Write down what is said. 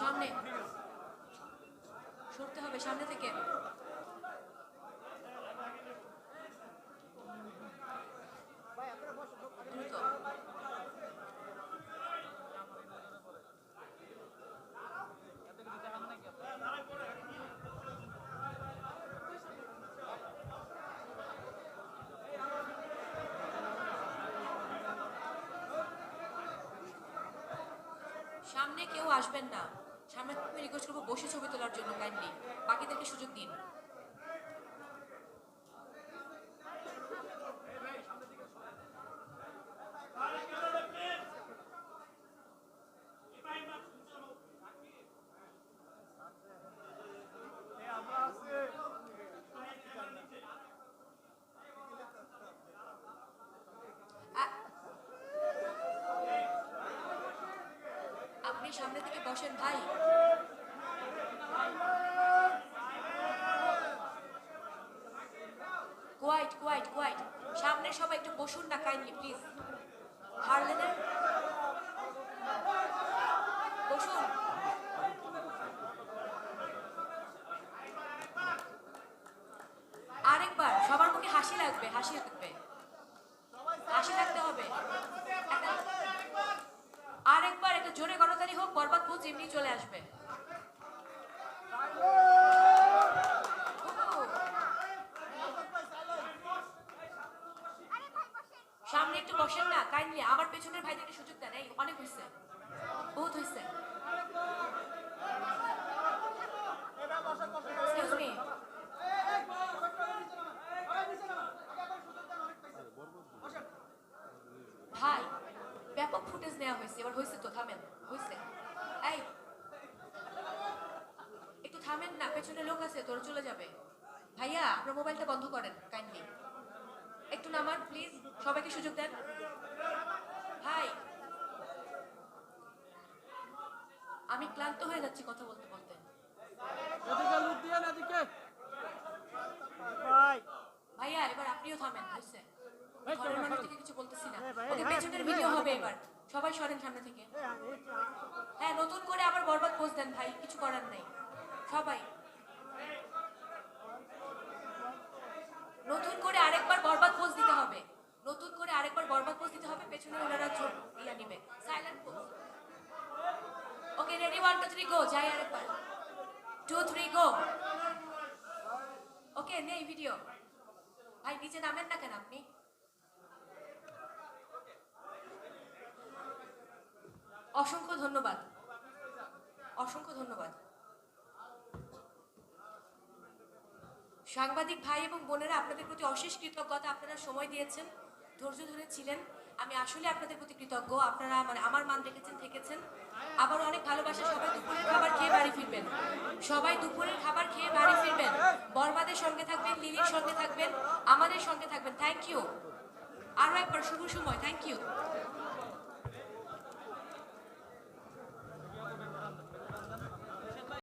সামনে। সরতে হবে সামনে থেকে। সামনে কেউ আসবেন না। সামনে রিকোয়েস্ট করব বসে ছবি তোলার জন্য কাইন্ডলি বাকিদেরকে সুযোগ দিন। আপনি সামনে থেকে বসেন ভাই। কোয়াইট কোয়াইট কোয়াইট সামনে সবাই একটু বসুন না কাইন্ডলি প্লিজ হারলেনের বসুন। আরেকবার, সবার মুখে হাসি লাগবে হাসি লাগবে হাসি থাকতে হবে একটা- আরেকবার একটা জোরে গণতালি হোক বরবাদ বুঝ এমনি চলে আসবে উহু। সামনে একটু বসেন না কাইন্ডলি আমার পেছনের ভাইদেরকে সুযোগ দেন। এই, অনেক হয়েছে বহুত হয়েছে ভাই, ব্যাপক ফুটেজ নেওয়া হয়েছে। এবার হয়েছে তো, থামেন। হয়েছে এই। একটু থামেন না, পেছনে লোক আছে, তোর চলে যাবে। ভাইয়া, আপনার মোবাইলটা বন্ধ করেন, কাইন্ডলি। নামান প্লিজ সবাইকে সুযোগ দেন। ভাই আমি ক্লান্ত হয়ে যাচ্ছি কথা বলতে বলতে। ভাইয়া এবার আপনিও থামেন হয়েছে ঘরের মানুষ থেকে কিছু বলতেছি না। হ্যাঁ, পেছনের ভিডিও হবে। এবার। সবাই সরেন সামনে থেকে। হ্যাঁ নতুন করে আবার বরবাদ পোস্ট দেন ভাই কিছু করার নেই। সবাই নতুন করে আরেকবার বরবাদ পোস্ট দিতে হবে নতুন করে আরেকবার বরবাদ পোস্ট দিতে হবে পেছনে ওনারা চোখ ইয়া নিবে silent post ready one two three go যাই আরেকবার টু থ্রি গো ওকে নেই ভিডিও ভাই, নিচে নামেন না কেন আপনি? অসংখ্য ধন্যবাদ। অসংখ্য ধন্যবাদ। সাংবাদিক ভাই এবং বোনেরা, আপনাদের প্রতি অশেষ কৃতজ্ঞতা। আপনারা সময় দিয়েছেন, ধৈর্য ধরে ছিলেন। আমি আসলে আপনাদের প্রতি কৃতজ্ঞ। আপনারা মানে আমার মান রেখেছেন থেকেছেন। আবার অনেক ভালোবাসা, সবাই দুপুরের খাবার খেয়ে বাড়ি ফিরবেন। সবাই দুপুরের খাবার খেয়ে বাড়ি ফিরবেন। বর্মাদের সঙ্গে থাকবেন, লিলির সঙ্গে থাকবেন, আমাদের সঙ্গে থাকবেন। থ্যাংক ইউ আরও একবার, শুভ সময়। Thank you